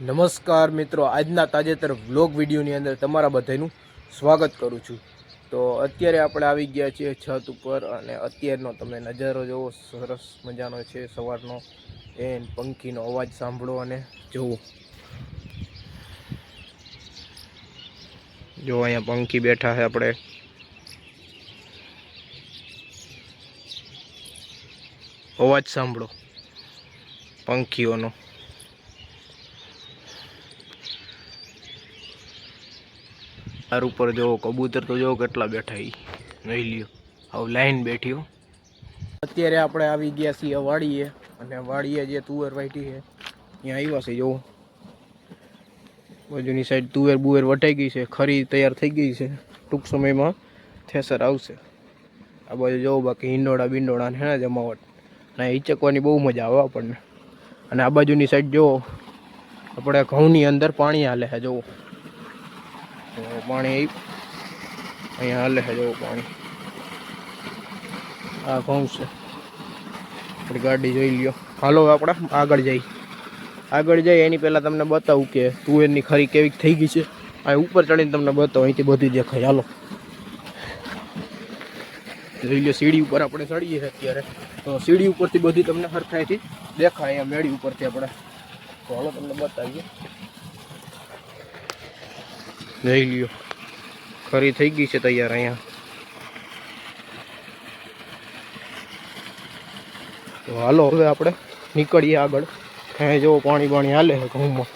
નમસ્કાર મિત્રો, આજના તાજેતર વ્લોગ વિડીયોની અંદર તમારા બધાનું સ્વાગત કરું છું. તો અત્યારે આપણે આવી ગયા છીએ છત ઉપર અને અત્યારનો તમે નજારો જોવો, સરસ મજાનો છે સવારનો. એન પંખીનો અવાજ સાંભળો અને જોવો જો અહીંયા પંખી બેઠા છે આપણે. અવાજ સાંભળો, પંખીઓનો. તાર ઉપર જો કબૂતર તો જો કેટલા બેઠા ઈ. જોઈ લ્યો. હવે લાઈન બેઠી અત્યારે આપણે આવી ગયા છીએ વાડીએ અને વાડીએ જે તુવેર વાટી છે, ત્યાં આવ્યા છે જો બાજુની સાઈડ તુવેર બુવેર વટાઈ ગઈ છે, ખરી તૈયાર થઈ ગઈ છે. ટૂંક સમયમાં થેસર આવશે. આ બાજુ જોવો બાકી હિંડોળા બિંડોળા ને હેને જમાવટ. ને એ ચકવાની બહુ મજા આવે આપણને. અને આ બાજુની સાઈડ જુઓ આપણે ઘઉંની અંદર પાણી હાલે છે, જોવો. પાણી અહીંયા હાલે છે, જોવું પાણી. આ ઘઉં છે. આપણી ગાડી જોઈ લ્યો. હાલો આપણે આગળ જઈ આગળ જઈ એની પહેલાં તમને બતાવું કે તુવેરની ખરી કેવી થઈ ગઈ છે. આ ઉપર ચડીને તમને બતાવું, અહીંથી બધી દેખાય. હાલો. જોઈ લ્યો, સીડી ઉપર આપણે ચડીએ છીએ અત્યારે. તો સીડી ઉપરથી બધી તમને સરખાઈથી દેખાય, અહીંયા મેળી ઉપરથી આપણે. તો હાલો તમને બતાવીએ. જોઈ લ્યો. ખરી થઈ ગઈ છે તૈયાર અહીંયા. તો હાલો હવે આપણે નીકળીએ આગળ. અહીંયા જેવો, પાણી પાણી હાલે છે ઘઉંમાં.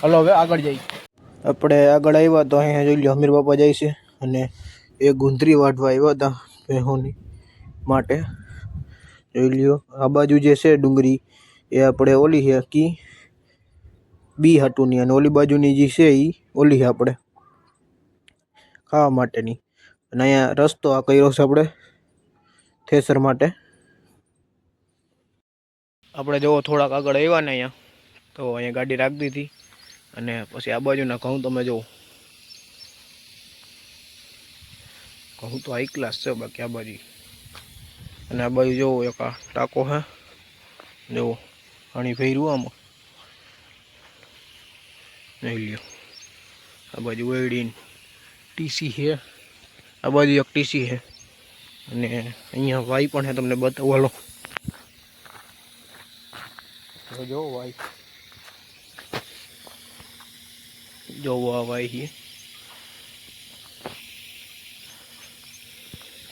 હાલો હવે આગળ જઈએ. આપણે આગળ આવ્યા તો અહીંયા જોઈ લ્યો, અમીર બાપા જાય છે અને એ ગુંદરી વાઢવા આવ્યા હતા ભેહોની માટે. જોઈ લ્યો, આ બાજુ જે છે ડુંગળી એ આપણે ઓલી છે, કી? બી હાટુની અને ઓલી બાજુની જે છે એ ઓલી છે આપણે, ખાવા માટેની. અને અહીંયા રસ્તો આ કર્યો છે આપણે, થેસર માટે. આપણે જુઓ થોડાક આગળ આવ્યા ને અહીંયા, તો અહીંયા ગાડી રાખી દીધી. અને પછી આ બાજુના ઘઉં તમે જુઓ ઘઉં તો હાઈ ક્લાસ છે બાકી આ બાજુ. અને આ બાજુ જોવો એક આ ટાંકો હે જુઓ પાણી ભર્યું આમાં. નહીં લ્યો. આ બાજુ વેડીન ટીસી છે. આ બાજુ એક ટીસી છે. અને અહીંયા વાઈ પણ છે, તમને બતાવું. લો જો વાય જો આ વાઈ છે.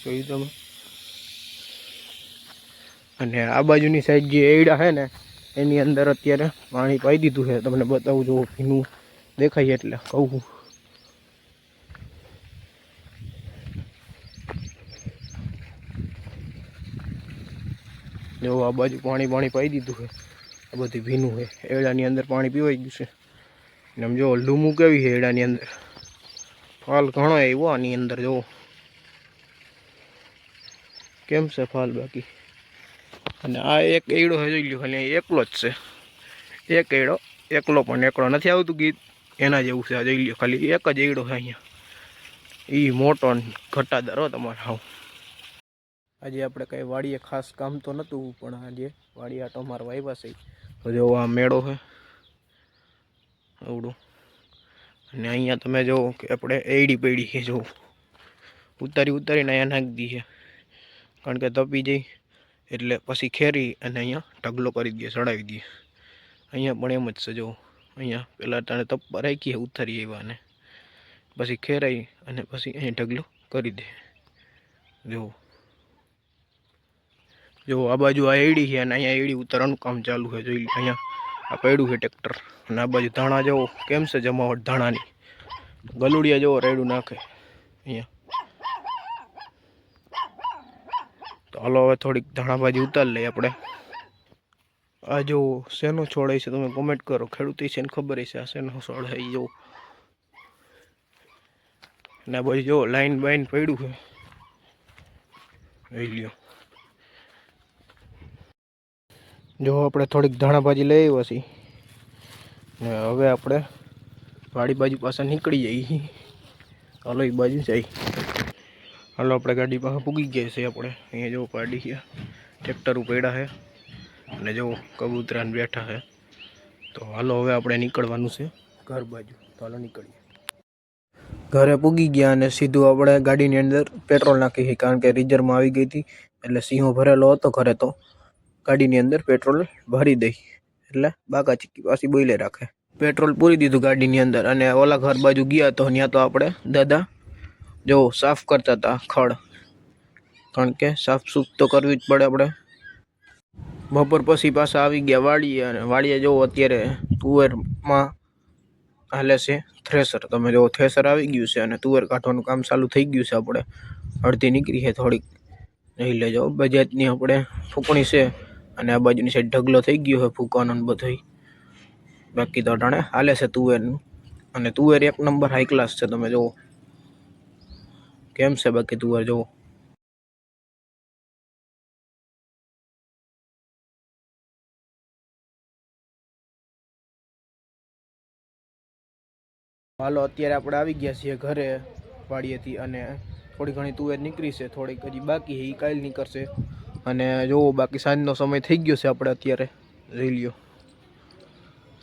જોયું તમે? અને આ બાજુની સાઈડ જે એડા છે ને એની અંદર અત્યારે પાણી પાઈ દીધું છે. તમને બતાવું જો ભીનું દેખાય એટલે કહું જો આ બાજુ પાણી પાણી પાઈ દીધું છે. આ બધું ભીનું છે. એડાની અંદર પાણી પીવાઈ ગયું છે. એમ આમ જો લૂમું કેવી છે એડાની અંદર. ફાલ ઘણો આવ્યો આની અંદર, જો. કેમ છે ફાલ બાકી? અને આ એક એડો જોઈ લો ખાલી એકલો જ છે. એક એડો એકલો પણ એકલો નથી આવતું ગીત. એના જેવું છે, આ જોઈ લ્યો, ખાલી એક જ એડો છે અહીંયા. એ મોટો ઘટાદાર હો તમારે, હાવ. આજે આપણે કંઈ વાડીએ ખાસ કામ તો નહોતું, પણ આજે વાડી આટો મારવા આવ્યા છે. તો જો આ મેળો છે, આવડું. અને અહીંયા તમે જો કે આપણે એડી પેડી છે, જો. ઉતારી ઉતારીને અહીંયા નાખી દઈએ કારણ કે તપી જઈ. એટલે પછી ખેરી અને અહીંયા ઢગલો કરી દઈએ, ચડાવી દઈએ. અહીંયા પણ એમ જ છે, જો અહીંયા પહેલાં તાણે તપ્પા રાખીએ ઉતારી એવાને પછી ખેરાઈ અને પછી અહીંયા ઢગલો કરી દે. જુઓ જો, આ બાજુ આ એડી છે અને અહીંયા એડી ઉતારવાનું કામ ચાલુ છે, જોઈ અહીંયા આ પડ્યું છે ટ્રેક્ટર. અને આ બાજુ ધાણા જવો કેમ છે જમાવટ ધાણાની? ગલુડિયા જવો રેડું નાખે, અહીંયા. તો હાલો, હવે થોડીક ધાણાભાજી ઉતારી લઈએ આપણે. આ જો શેનો છોડ છે તમે કોમેન્ટ કરો. ખેડૂત છે ને ખબર છે? આ શેનો છોડાય જો. ને બાજુ જો લાઈન બાઈન પડ્યું છે. જોઈ લ્યો. જો આપણે થોડીક ધાણાભાજી લઈ આવ્યા છીએ. ને હવે આપણે વાડી બાજુ પાસે નીકળી જઈએ. હાલો એ બાજુ જઈ હાલો, આપણે ગાડી પાસે પૂગી ગયા છે આપણે. અહીંયા જો પાડી છે ટ્રેક્ટર ઉપડ્યા છે. અને જો કબૂતરાને બેઠા છે. તો હાલો, હવે આપણે નીકળવાનું છે ઘર બાજુ. તો હાલો, નીકળીએ. ઘરે પૂગી ગયા અને સીધું આપણે ગાડીની અંદર પેટ્રોલ નાખી કારણ કે રિઝર્વમાં આવી ગઈ હતી. એટલે સિંહો ભરેલો હતો ઘરે તો. ગાડીની અંદર પેટ્રોલ ભરી દઈ. એટલે બાકા ચીકી પાછી બોઈલે રાખે. પેટ્રોલ પૂરી દીધું ગાડીની અંદર. અને ઓલા ઘર બાજુ ગયા તો ત્યાં તો આપણે દાદા જો, સાફ કરતા હતા ખડ. કારણ કે સાફ સૂફ તો કરવી જ પડે આપણે. બપોર પછી પાછા આવી ગયા વાડીએ અને વાડીએ જો, અત્યારે તુવેરમાં હાલે છે થ્રેસર. તમે જો, થ્રેસર આવી ગયું છે અને તુવેર કાઢવાનું કામ ચાલુ થઈ ગયું છે આપણે. અડધી નીકળી છે થોડીક. નહીં લેજો, બજાજની આપણે ફૂંકણી છે અને આ બાજુની સાઈડ ઢગલો થઈ ગયો છે ફૂંકવાનો બધોય. બાકી તો અટાણે હાલે છે તુવેરનું. અને તુવેર એક નંબર હાઈ ક્લાસ છે, તમે જુઓ કેમ છે બાકી તુવેર જુઓ. હાલો, અત્યારે આપણે આવી ગયા છીએ ઘરે વાડીએથી અને થોડી ઘણી તુવેર નીકળી છે, થોડીક હજી બાકી એ કાલ નીકળશે. અને જોવો, બાકી સાંજનો સમય થઈ ગયો છે આપણે અત્યારે. રેલીઓ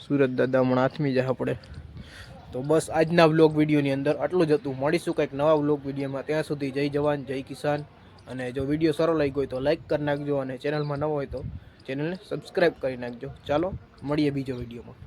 સુરત દાદા હમણાં હાથમી જાય આપણે. તો બસ આજના વ્લોગ વિડીયોની અંદર આટલું જ હતું. મળીશું કંઈક નવા વ્લોગ વિડીયોમાં. ત્યાં સુધી જય જવાન, જય કિસાન. અને જો વીડિયો સારો લાગ્યો હોય તો લાઇક કરી નાખજો અને ચેનલમાં નવો હોય તો ચેનલને સબસ્ક્રાઈબ કરી નાખજો. ચાલો, મળીએ બીજો વિડીયોમાં.